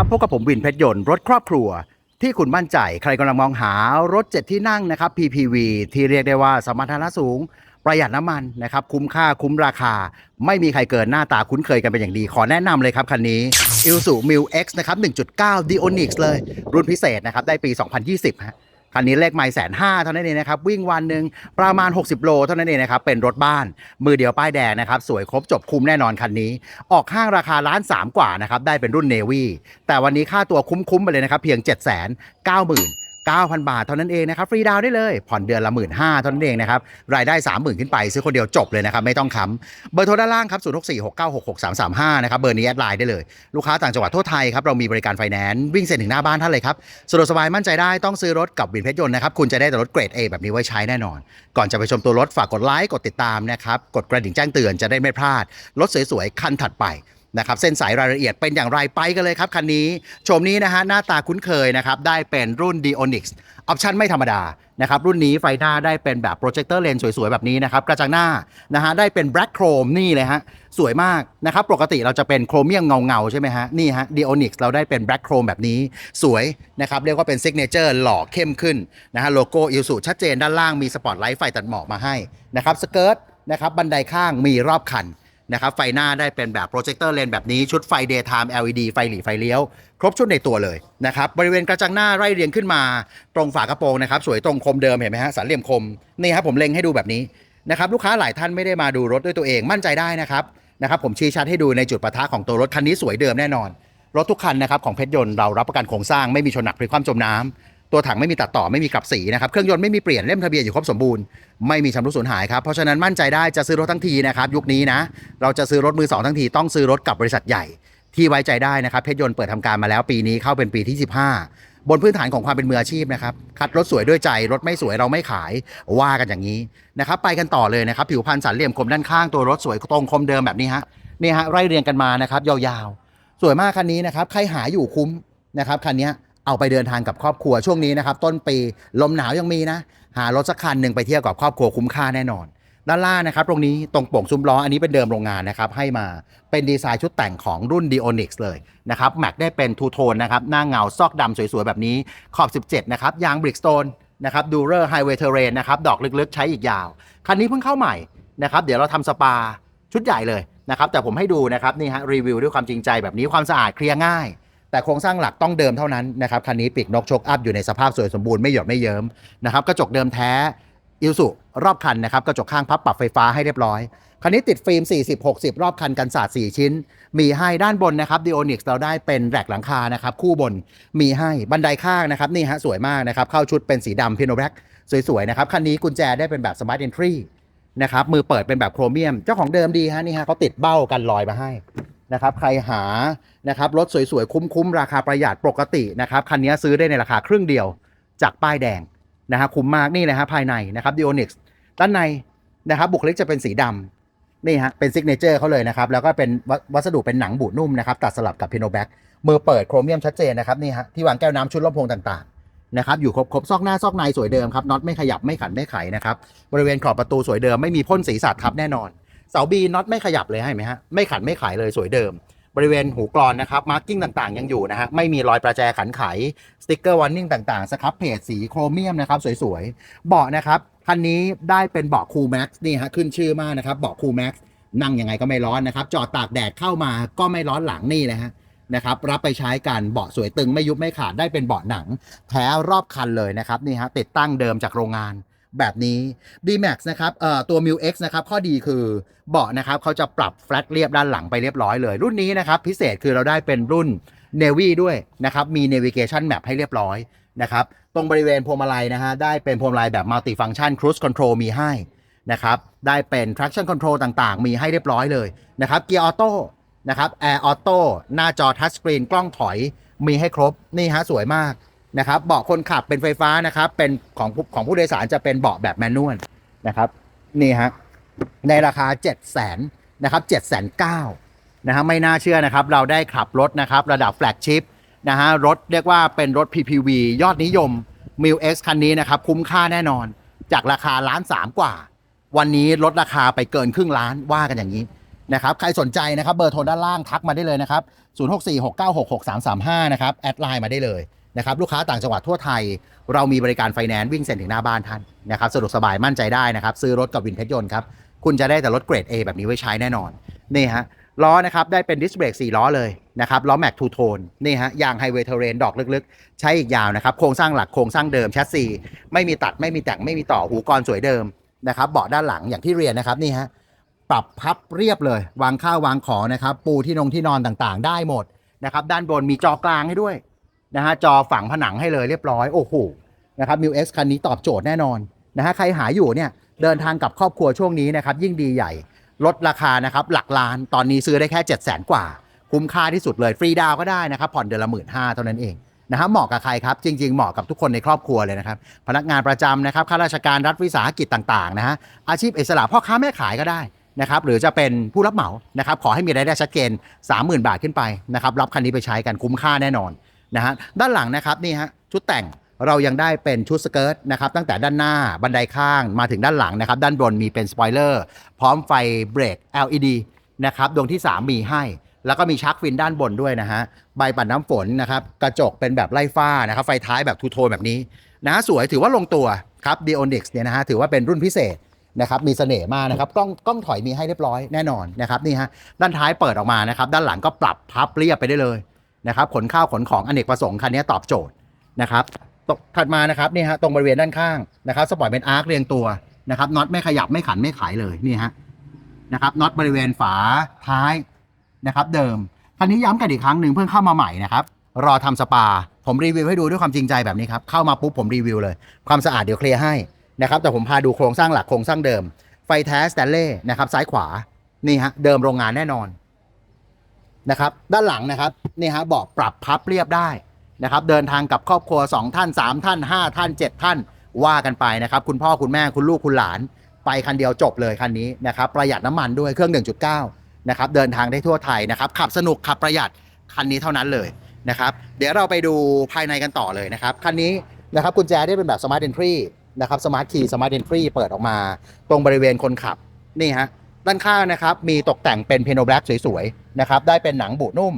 ครับพบกับผมวินเพชรยนต์รถครอบครัว ที่คุณมั่นใจ ใครกำลังมองหารถเจ็ดที่นั่งนะครับ PPV ที่เรียกได้ว่าสมรรถนะสูง ประหยัดน้ำมันนะครับ คุ้มค่าคุ้มราคา ไม่มีใครเกินหน้าตาคุ้นเคยกันเป็นอย่างดี ขอแนะนำเลยครับคันนี้ i l s u m i l X นะครับ 1.9 Dionix เลย รุ่นพิเศษนะครับ ได้ปี 2020ฮะ คันนี้เลขไม่แสนห้าเท่านั้นเองนะครับ วิ่งวันหนึ่งประมาณ 60 โลเท่านั้นเองนะครับ เป็นรถบ้าน มือเดียวป้ายแดงนะครับ สวยครบจบคุ้มแน่นอนคันนี้ ออกห้างราคาล้านสามกว่านะครับ ได้เป็นรุ่นเนวี่แต่วันนี้ค่าตัวคุ้มๆไปเลยนะครับ เพียง 7 9 9 0 0 0 9,000 บาทเท่านั้นเองนะครับฟรีดาวได้เลย ผ่อนเดือนละ 1 5ื่นเท่านั้นเองนะครับรายได้ 30,000 ขึ้นไป ซื้อคนเดียวจบเลยนะครับไม่ต้องค้ำเบอร์โทรด้านล่างครับ0 6 4 6 9 6 6 3 3 5นะครับเบอร์นี้แอดไลน์ได้เลย ลูกค้าต่างจังหวัดทั่วไทยครับเรามีบริการไฟแนนซ์วิ่งเซ็นถึงหน้าบ้านท่านเลยครับสะดวกสบายมั่นใจได้ต้องซื้อรถกับวินเพชรยนต์นะครับคุณจะได้แต่รถเกรด A แบบนี้ไว้ใช้แน่นอน ก่อนจะไปชมตัวรถฝากกดไลค์กดติดตามนะครับกดกระดิ่งแจ้งเตือนจะได้ไม่พลาดรถสวยๆคันถัดไป นะครับเส้นสายรายละเอียดเป็นอย่างไรไปกันเลยครับคันนี้ชมนี้นะฮะหน้าตาคุ้นเคยนะครับได้เป็นรุ่น d o n i x ออปชั่นไม่ธรรมดานะครับรุ่นนี้ไฟหน้าได้เป็นแบบโปรเจคเตอร์เลนสวยๆ แบบนี้นะครับกระจังหน้านะฮะได้เป็นแบล็กโครมนี่เลยฮะสวยมากนะครับปกติเราจะเป็นโครเมียมเงาๆ ใช่ไหมฮะนี่ฮะ d o n i x เราได้เป็นแบล็กโครมแบบนี้สวยนะครับเรียกว่าเป็นซิกเนเจอร์หล่อเข้มขึ้นนะฮะโลโก้อิลสุชัดเจนด้านล่างมีสปอตไลท์ไฟตัดหมอกมาให้นะครับสเกิร์ตนะครับบันไดข้างมีรอบคัน นะครับไฟหน้าได้เป็นแบบโปรเจคเตอร์เลนแบบนี้ชุดไฟ daytime LED ไฟหลีไฟเลี้ยว ครบชุดในตัวเลยนะครับบริเวณกระจังหน้าไล่เรียงขึ้นมา ตรงฝากระโปรงนะครับสวยตรงคมเดิมเห็นไหมฮะสันเหลี่ยมคมนี่ครับผมเล็งให้ดูแบบนี้นะครับลูกค้าหลายท่านไม่ได้มาดูรถด้วยตัวเองมั่นใจได้นะครับนะครับผมชี้ชัดให้ดูในจุดปะทะของตัวรถคันนี้สวยเดิมแน่นอน รถทุกคันนะครับของเพชรยนต์เรารับประกันโครงสร้างไม่มีชนหนักพลิกคว่ำจมน้ำ ตัวถังไม่มีตัดต่อไม่มีกลับสีนะครับเครื่องยนต์ไม่มีเปลี่ยนเล่มทะเบียนอยู่ครบสมบูรณ์ไม่มีชำรุดสูญหายครับเพราะฉะนั้นมั่นใจได้จะซื้อรถทั้งทีนะครับยุคนี้นะเราจะซื้อรถมือสองทั้งทีต้องซื้อรถกับบริษัทใหญ่ที่ไว้ใจได้นะครับเพชรยนต์เปิดทำการมาแล้วปีนี้เข้าเป็นปีที่ 15 บนพื้นฐานของความเป็นมืออาชีพนะครับคัดรถสวยด้วยใจรถไม่สวยเราไม่ขายว่ากันอย่างนี้นะครับไปกันต่อเลยนะครับผิวพรรณสันเหลี่ยมคมด้านข้างตัวรถสวยตรงคมเดิมแบบนี้ฮะนี่ฮะไล่เรียงกันมานะครับยาวๆ สวยมากคันนี้นะครับใครหาอยู่คุ้มนะครับคันนี้ เอาไปเดินทางกับครอบครัวช่วงนี้นะครับต้นปีลมหนาวยังมีนะ หารถสักคันหนึ่งไปเที่ยวกับครอบครัวคุ้มค่าแน่นอน ด้านล่างนะครับตรงนี้ตรงโป่งซุ้มล้ออันนี้เป็นเดิมโรงงานนะครับให้มาเป็นดีไซน์ชุดแต่งของรุ่น d i o n i x เลยนะครับแม็กได้เป็นทูโทนนะครับหน้าเงาซอกดำสวยๆ แบบนี้ขอบ 17 นะครับยางบริกสโตนนะครับดูเรอร์ไฮเวย์เทเรนนะครับดอกลึกๆ ใช้อีกยาว คันนี้เพิ่งเข้าใหม่นะครับเดี๋ยวเราทำสปาชุดใหญ่เลยนะครับแต่ผมให้ดูนะครับนี่ฮะรีวิวด้วยความจริงใจแบบนี้ความสะอาดเคลียร์ง่าย แต่โครงสร้างหลักต้องเดิมเท่านั้นนะครับคันนี้ปีกนกชกอัพอยู่ในสภาพสวยสมบูรณ์ไม่หยดไม่เยิ้มนะครับกระจกเดิมแท้อิลสุรอบคันนะครับกระจกข้างพับปรับไฟฟ้าให้เรียบร้อย คันนี้ติดฟิล์ม 40-60 รอบคันกันศาสตร์ 4 ชิ้น มีให้ด้านบนนะครับ d i o n i x เราได้เป็นแรกหลังคานะครับคู่บนมีให้บันไดข้างนะครับนี่ฮะสวยมากนะครับเข้าชุดเป็นสีดำพิโนแบล็กสวยๆนะครับคันนี้กุญแจได้เป็นแบบ Smart Entry นะครับมือเปิดเป็นแบบโครเมียม เจ้าของเดิมดีฮะนี่ฮะเขาติดเบ้ากันลอยมาให้ นะครับใครหานะครับรถสวยๆ คุ้มๆ ราคาประหยัดปกตินะครับคันนี้ซื้อได้ในราคาครึ่งเดียวจากป้ายแดงนะฮะคุ้มมากนี่เลยฮะภายในนะครับ d i o n i x ด้านในนะครับบุคลิกจะเป็นสีดำนี่ฮะเป็นซิกเนเจอร์เขาเลยนะครับ แล้วก็เป็นวัวัสดุเป็นหนังบูดนุ่มนะครับ ตัดสลับกับพิโนแบ็กมือเปิดโครเมียมชัดเจนนะครับนี่ฮะที่วางแก้วน้ำชุดลำโพงต่างๆนะครับอยู่ครบครบซอกหน้าซอกในสวยเดิมครับน็อตไม่ขยับไม่ขันไม่ไขนะครับบริเวณขอบประตูสวยเดิมไม่มีพ่นสีสัตว์ทับแน่นอน เสาบีน็อตไม่ขยับเลยให้ไหมฮะไม่ขันไม่ไขเลยสวยเดิม บริเวณหูกรอนนะครับมาร์กิ้งต่างๆ ยังอยู่นะฮะไม่มีรอยประแจขันไขสติ๊กเกอร์วอร์นิ่งต่างๆสครับเพจสีโครเมียมนะครับสวยๆเบาะนะครับคันนี้ได้เป็นเบาะคูลแม็กซ์นี่ฮะขึ้นชื่อมากนะครับเบาะคูลแม็กซ์นั่งยังไงก็ไม่ร้อนนะครับ จอดตากแดดเข้ามาก็ไม่ร้อนหลังนี่เลยฮะนะครับรับไปใช้กันเบาะสวยตึงไม่ยุบไม่ขาดได้เป็นเบาะหนังแท้รอบคันเลยนะครับนี่ฮะติดตั้งเดิมจากโรงงาน แบบนี้ D-Max นะครับเอ่อตัว m i X นะครับข้อดีคือเบาะนะครับเขาจะปรับแฟลตเรียบด้านหลังไปเรียบร้อยเลย รุ่นนี้นะครับพิเศษคือเราได้เป็นรุ่น Navy ด้วยนะครับมี Navigation Map ให้เรียบร้อยนะครับตรงบริเวณพวงมาลัยนะฮะได้เป็นพวงมาลัยแบบ Multi Function Cruise Control มีให้นะครับได้เป็น Traction Control ต่างๆ มีให้เรียบร้อยเลยนะครับเกียร์ออโต้นะครับ Air Auto หน้าจอ Touch Screen กล้องถอยมีให้ครบนี่ฮะสวยมาก นะครับเบาะคนขับเป็นไฟฟ้านะครับ เป็นของของผู้โดยสารจะเป็นเบาะแบบแมนนวลนะครับนี่ฮะในราคา 7 0 0 0 0นนะครับ7 9 0 0 0นะฮะไม่น่าเชื่อนะครับ เราได้ขับรถนะครับ ระดับแฟลกชิพนะฮะรถเรียกว่าเป็นรถ PPV ยอดนิยม m i l X คันนี้นะครับ คุ้มค่าแน่นอน จากราคาล้านสามกว่า วันนี้ลดราคาไปเกินครึ่งล้านว่ากันอย่างนี้นะครับใครสนใจนะครับเบอร์โทรด้านล่างทักมาได้เลยนะครับ 0646966335 นะครับ แอดไลน์มาได้เลย นะครับลูกค้าต่างจังหวัดทั่วไทย เรามีบริการไฟแนนซ์วิ่งเซ็นถึงหน้าบ้านท่านนะครับสะดวกสบายมั่นใจได้นะครับ ซื้อรถกับวินเพชรยนต์ครับ คุณจะได้แต่รถเกรด A แบบนี้ไว้ใช้แน่นอน นี่ฮะล้อนะครับได้เป็นดิสเบรก4ล้อเลยนะครับล้อแม็กทูโทนนี่ฮะยางไฮเวย์เทเรนดอกลึกๆ ใช้อีกยาวนะครับ โครงสร้างหลักโครงสร้างเดิมแชสซีไม่มีตัดไม่มีแต่งไม่มีต่อหูกรสวยเดิมนะครับเบาะด้านหลังอย่างที่เรียนนะครับนี่ฮะปรับพับเรียบเลย วางข้าววางของนะครับปูที่นงที่นอนต่างๆ ได้หมดนะครับด้านบนมีจอกลางให้ด้วย นะฮะจอฝังผนังให้เลยเรียบร้อยโอ้โหนะครับมิวเอ็กซ์คันนี้ตอบโจทย์แน่นอนนะฮะใครหาอยู่เนี่ยเดินทางกับครอบครัวช่วงนี้นะครับยิ่งดีใหญ่ลดราคานะครับหลักล้านตอนนี้ซื้อได้แค่ 7 0 0 0 0 0 กว่า คุ้มค่าที่สุดเลยฟรีดาวก็ได้นะครับผ่อนเดือนละหมื่นห้าเท่านั้นเองนะฮะเหมาะกับใครครับ จริง ๆ เหมาะกับทุกคนในครอบครัวเลยนะครับ พนักงานประจำนะครับข้าราชการรัฐวิสาหกิจต่างๆนะฮะอาชีพอิสระพ่อค้าแม่ขายก็ได้นะครับหรือจะเป็นผู้รับเหมานะครับขอให้มีรายได้ชัดเจน30,000 บาทขึ้นไปนะครับรับคันนี้ไปใช้กันคุ้มค่าแน่นอน นะฮะด้านหลังนะครับนี่ฮะชุดแต่งเรายังได้เป็นชุดสเกิร์ตนะครับตั้งแต่ด้านหน้าบันไดข้างมาถึงด้านหลังนะครับ ด้านบนมีเป็นสปอยเลอร์พร้อมไฟเบรก LED นะครับดวงที่ 3 มีให้ แล้วก็มีชักฟินด้านบนด้วยนะฮะใบปัดน้ำฝนนะครับกระจกเป็นแบบไล่ฟ้านะครับไฟท้ายแบบทูโทนแบบนี้นะฮะสวยถือว่าลงตัวครับ d ี o n i x เนี่ยนะฮะถือว่าเป็นรุ่นพิเศษนะครับมีเสน่ห์มากนะครับกล้องกล้องถอยมีให้เรียบร้อยแน่นอนนะครับนี่ฮะด้านท้ายเปิดออกมานะครับด้านหลังก็ปรับพับเรียบไปได้เลย นะครับขนข้าวขนของอเนกประสงค์คันนี้ตอบโจทย์นะครับตกถัดมานะครับนี่ฮะตรงบริเวณด้านข้างนะครับสปอร์ตเป็นอาร์คเรียงตัวนะครับน็อตไม่ขยับไม่ขันไม่ขายเลยนี่ฮะนะครับน็อตบริเวณฝาท้ายนะครับ เดิมคันนี้ย้ำกันอีกครั้งหนึ่งเพิ่งเข้ามาใหม่นะครับรอทำสปา ผมรีวิวให้ดูด้วยความจริงใจแบบนี้ครับเข้ามาปุ๊บผมรีวิวเลย ความสะอาดเดี๋ยวเคลียร์ให้นะครับแต่ผมพาดูโครงสร้างหลักโครงสร้างเดิม ไฟแท้สแตนเล่นะครับซ้ายขวานี่ฮะเดิมโรงงานแน่นอน นะครับ ด้านหลังนะครับนี่ฮะเบาะปรับพับเรียบได้นะครับ เดินทางกับครอบครัว 2 ท่าน 3 ท่าน 5 ท่าน 7 ท่านว่ากันไปนะครับ คุณพ่อคุณแม่คุณลูกคุณหลาน ไปคันเดียวจบเลยคันนี้นะครับ ประหยัดน้ำมันด้วยเครื่อง 1.9 นะครับ เดินทางได้ทั่วไทยนะครับ ขับสนุกขับประหยัดคันนี้เท่านั้นเลยนะครับ เดี๋ยวเราไปดูภายในกันต่อเลยนะครับคันนี้นะครับกุญแจได้เป็นแบบ Smart Entry นะครับสมาร์ทคีย์สมาร์ทเอนทรีเปิดออกมา ตรงบริเวณคนขับนี่ฮะด้านข้างนะครับมีตกแต่งเป็นเพโนแบล็กสวยๆนะครับได้เป็นหนังบุนุ่ม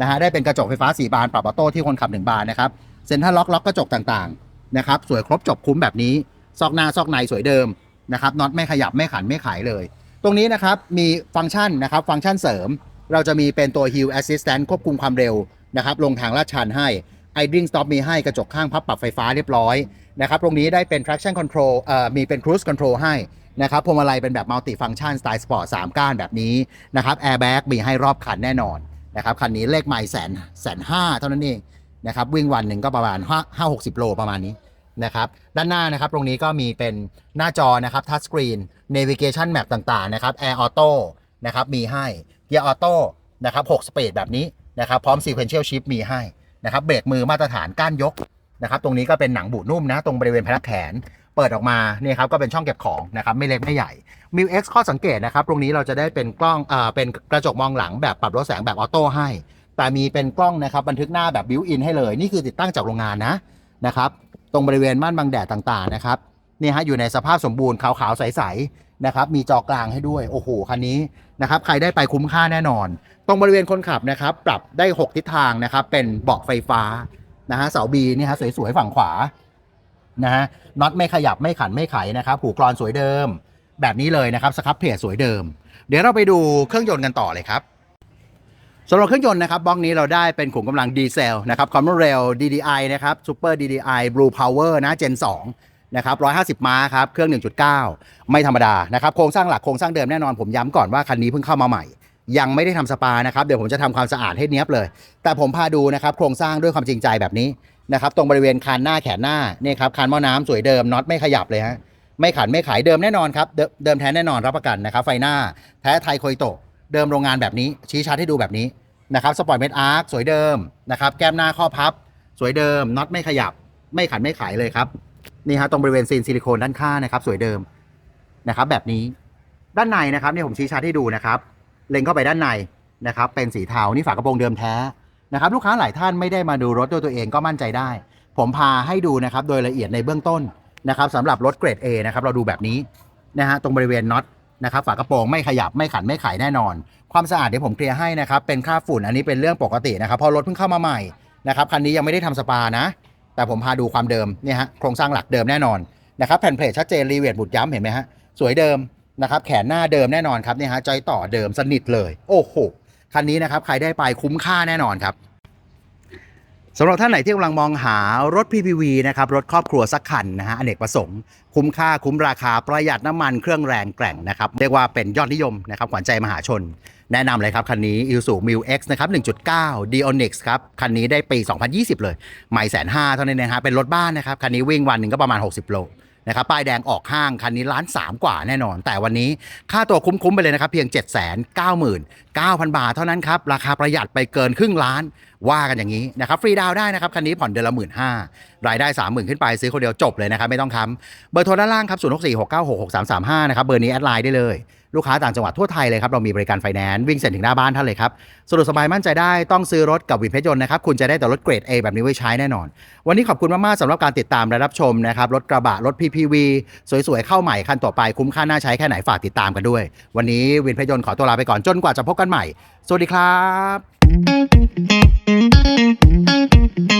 นะฮะได้เป็นกระจกไฟฟ้า4บานปรับออโต้ที่คนขับ1บานนะครับเซ็นทรัลล็อกล็อกกระจกต่างๆนะครับสวยครบจบคุ้มแบบนี้ ซอกหน้าซอกในสวยเดิมนะครับน็อตไม่ขยับไม่ขันไม่ขายเลย ตรงนี้นะครับมีฟังก์ชันนะครับฟังก์ชันเสริม เราจะมีเป็นตัว Hill Assistant ควบคุมความเร็วนะครับลงทางลาดชันให้ Idling Stop มีให้กระจกข้างพับปรับไฟฟ้าเรียบร้อยนะครับตรงนี้ได้เป็น traction control เอ่อมีเป็น cruise control ให้ นะครับพวงมาลัยเป็นแบบ multi function สไตล์สปอร์ต3ก้านแบบนี้นะครับ airbag มีให้รอบคันแน่นอนนะครับคันนี้เลขไม่แสนแสนห้าเท่านั้นเองนะครับวิ่งวันหนึ่งก็ประมาณ5 5 60โลประมาณนี้นะครับด้านหน้านะครับตรงนี้ก็มีเป็นหน้าจอนะครับ touch screen navigation map ต่างๆนะครับ air auto นะครับมีให้เกียร์ออโต้นะครับ6 speed แบบนี้นะครับพร้อม sequential shift มีให้นะครับเบรกมือมาตรฐานก้านยกนะครับตรงนี้ก็เป็นหนังบูดนุ่มนะตรงบริเวณพนักแขน เปิดออกมาเนี่ยครับก็เป็นช่องเก็บของนะครับไม่เล็กไม่ใหญ่มิวเอ็กซ์ข้อสังเกตนะครับตรงนี้เราจะได้เป็นกล้องเอ่อเป็นกระจกมองหลังแบบปรับลดแสงแบบออโต้ให้ แต่มีเป็นกล้องนะครับบันทึกหน้าแบบบิวอินให้เลย นี่คือติดตั้งจากโรงงานนะนะครับตรงบริเวณม่านบังแดดต่างๆนะครับนี่ฮะอยู่ในสภาพสมบูรณ์ขาวๆใสๆนะครับมีจอกลางให้ด้วยโอ้โหคันนี้นะครับใครได้ไปคุ้มค่าแน่นอน ตรงบริเวณคนขับนะครับปรับได้ 6 ทิศทางนะครับเป็นเบาะไฟฟ้านะฮะเสาบีนี่ฮะสวยๆฝั่งขวา นะฮะน็อตไม่ขยับไม่ขันไม่ไขนะครับหูกรอนสวยเดิม แบบนี้เลยนะครับสครับเพจสวยเดิม เดี๋ยวเราไปดูเครื่องยนต์กันต่อเลยครับสำหรับเครื่องยนต์นะครับบล็อกนี้เราได้เป็นขุมกำลังดีเซลนะครับ Common Rail DDI นะครับ Super DDI Blue Power นะ Gen 2นะครับ150 ม้าครับ เครื่อง 1.9 ไม่ธรรมดานะครับ โครงสร้างหลักโครงสร้างเดิมแน่นอนผมย้ำก่อนว่าคันนี้เพิ่งเข้ามาใหม่ ยังไม่ได้ทำสปานะครับ เดี๋ยวผมจะทำความสะอาดให้เนี้ยบเลย แต่ผมพาดูนะครับ โครงสร้างด้วยความจริงใจแบบนี้นะครับ ตรงบริเวณคานหน้าแขนหน้าเนี่ยครับคานหม้อน้ำสวยเดิมน็อตไม่ขยับเลยฮะไม่ขันไม่ขายเดิมแน่นอนครับ เดิมเดิมแท้แน่นอนรับประกันนะครับ ไฟหน้าแท้ไทยโคยโตะเดิมโรงงานแบบนี้ ชี้ชัดให้ดูแบบนี้นะครับสปอร์ตเมดอาร์คสวยเดิมนะครับแก้มหน้าข้อพับ สวยเดิมน็อตไม่ขยับ ไม่ขันไม่ขายเลยครับนี่ฮะตรงบริเวณซีนซิลิโคนด้านข้างนะครับ สวยเดิมนะครับ แบบนี้ด้านในนะครับเนี่ยผมชี้ชัดให้ดูนะครับ เล็งเข้าไปด้านในนะครับเป็นสีเทานี่ฝากระโปรงเดิมแท้นะครับลูกค้าหลายท่านไม่ได้มาดูรถด้วยตัวเองก็มั่นใจได้ ผมพาให้ดูนะครับโดยละเอียดในเบื้องต้นนะครับสำหรับรถเกรด A นะครับเราดูแบบนี้นะฮะตรงบริเวณน็อตนะครับฝากระโปรงไม่ขยับไม่ขันไม่ไขแน่นอน ความสะอาดเดี๋ยวผมเคลียร์ให้นะครับเป็นค่าฝุ่นอันนี้เป็นเรื่องปกตินะครับพราะรถเพิ่งเข้ามาใหม่นะครับคันนี้ยังไม่ได้ทำสปานะ แต่ผมพาดูความเดิมเนี่ยฮะโครงสร้างหลักเดิมแน่นอนนะครับแผ่นเพลทชัดเจนรีเวทบุดย้ำเห็นไหมฮะสวยเดิม นะครับแขนหน้าเดิมแน่นอนครับเนี่ยฮะจอยต่อเดิมสนิทเลย โอ้โหคันนี้นะครับใครได้ไปคุ้มค่าแน่นอนครับสำหรับท่านไหนที่กำลังมองหารถ PPV นะครับรถครอบครัวสักคันนะฮะอเนกประสงค์ คุ้มค่าคุ้มราคาประหยัดน้ำมันเครื่องแรงแกร่งนะครับเรียกว่าเป็นยอดนิยมนะครับขวัญใจมหาชน แนะนำเลยครับ คันนี้ i s u m i l X นะครับ 1.9 d o n i x ครับ คันนี้ได้ปี 2020 เลย ไม่แสนห้าเท่านั้นเองฮะเป็นรถบ้านนะครับ คันนี้วิ่งวันหนึ่งก็ประมาณ 60 โล นะครับป้ายแดงออกห้างคันนี้ล้านสามกว่าแน่นอน แต่วันนี้ค่าตัวคุ้มๆไปเลยนะครับเพียง7 9 9 9 0 0 0 บาทเท่านั้นครับ ราคาประหยัดไปเกินครึ่งล้านว่ากันอย่างนี้นะครับฟรีดาวได้นะครับคันนี้ผ่อนเดือนละหมื่นห้ารายได้ 30,000 ขึ้นไปซื้อคนเดียวจบเลยนะครับไม่ต้องค้ำเบอร์โทรด้านล่างครับศูนย์หกสี่หกเก้าหกหกสามสามห้านะครับเบอร์นี้แอดไลน์ได้เลย ลูกค้าต่างจังหวัดทั่วไทยเลยครับเรามีบริการไฟแนนซ์วิ่งเสร็จถึงหน้าบ้านท่านเลยครับสะดวกสบายมั่นใจได้ต้องซื้อรถกับวินเพชรยนต์นะครับคุณจะได้แต่รถเกรด A แบบนี้ไว้ใช้แน่นอน วันนี้ขอบคุณมากๆสำหรับการติดตามและรับชมนะครับรถกระบะรถ PPV สวยๆเข้าใหม่คันต่อไปคุ้มค่าน่าใช้แค่ไหนฝากติดตามกันด้วย วันนี้วินเพชรยนต์ขอตัวลาไปก่อนจนกว่าจะพบกันใหม่ สวัสดีครับ